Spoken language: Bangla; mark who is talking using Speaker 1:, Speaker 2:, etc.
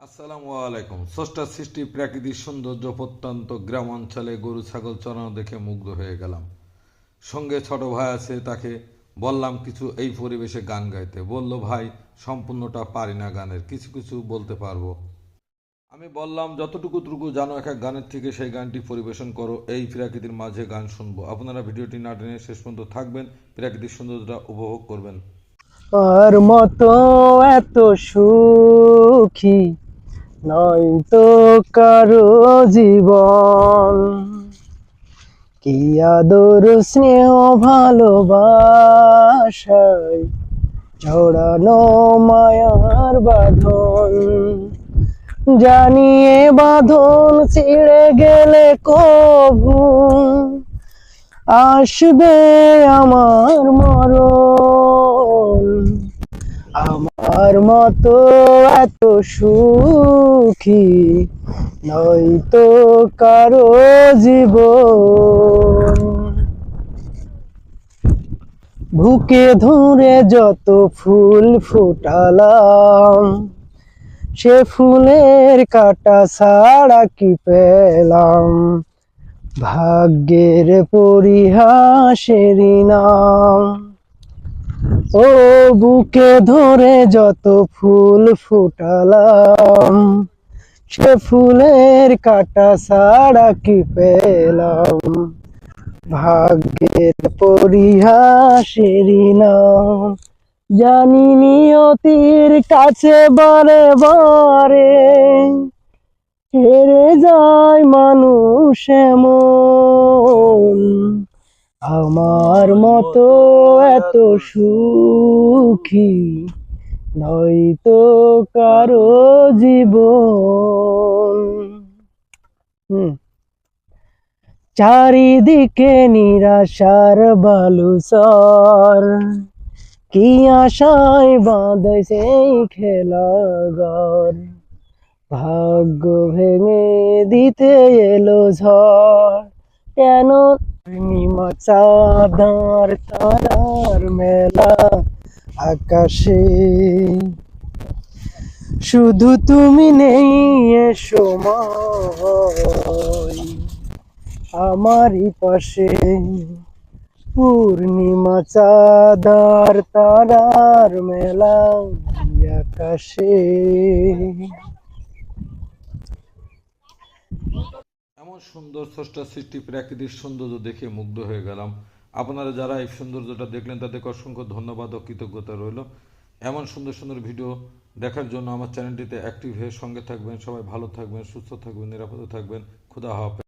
Speaker 1: আসসালামু আলাইকুম। স্রষ্টা সৃষ্টি প্রাকৃতিক সৌন্দর্য প্রত্যন্ত গ্রাম অঞ্চলে গরু, ছাগল চড়ানো দেখে মুগ্ধ হয়ে গেলাম। সঙ্গে ছোট ভাই আছে, তাকে বললাম, কিছু এই পরিবেশে গান গাইতে। বলল, ভাই, সম্পূর্ণটা পারি না গানের, কিছু কিছু বলতে পারব। আমি বললাম, যতটুকু টুকু জানো, এক এক গানের থেকে সেই গানটি পরিবেশন করো, এই প্রাকৃতির মাঝে গান শুনব। আপনারা ভিডিওটি না টেনে শেষ পর্যন্ত থাকবেন, প্রাকৃতিক সৌন্দর্যটা উপভোগ করবেন।
Speaker 2: আর মতো এত সুখী নয় তো কারও জীবন। কি আদর, স্নেহ, ভালোবাসায় জড়ানো মায়ার বাঁধন। জানিয়ে বাঁধন ছিঁড়ে গেলে কভু আসবে আমার মরণ। আমার মতো এত সুখী নয়তো কারও জীবন। বুকে ধরে যত ফুল ফুটালাম, সে ফুলের কাটা ছাড়া কি পেলাম? ভাগ্যের পরিহাসের নাম ও বুকে ধরে যত ফুল ফুটালাম সে ফুলের কাটা ছাড়া কি পেলাম? ভাগ্যের পরিহাসেরই নাম। জানি নিয়তির কাছে বারে বারে হেরে যায় মানুষ আমার মতো এত সুখী নয়তো কারও জীবন। চারিদিকে নিরাশার বালুচর। কি আশায় বাঁধে সেই খেলাঘর ভাগ্য ভেঙে দিতে এলো ঝড়। কেন পূর্ণিমা চাঁদার তারার মেলা। আকাশে। শুধু তুমি নেই সময়। আমারই পাশে পূর্ণিমা চাঁদার তারার মেলা আকাশে।
Speaker 1: এমন সুন্দর স্রষ্টা সৃষ্টি, প্রাকৃতিক সৌন্দর্য দেখে মুগ্ধ হয়ে গেলাম। আপনারা যারা এই সৌন্দর্যটা দেখলেন, তাদেরকে অসংখ্য ধন্যবাদ ও কৃতজ্ঞতা রইল। এমন সুন্দর সুন্দর ভিডিও দেখার জন্য আমার চ্যানেলটিতে অ্যাক্টিভ হয়ে সঙ্গে থাকবেন। সবাই ভালো থাকবেন, সুস্থ থাকবেন, নিরাপদে থাকবেন। খুদা হাফেজ।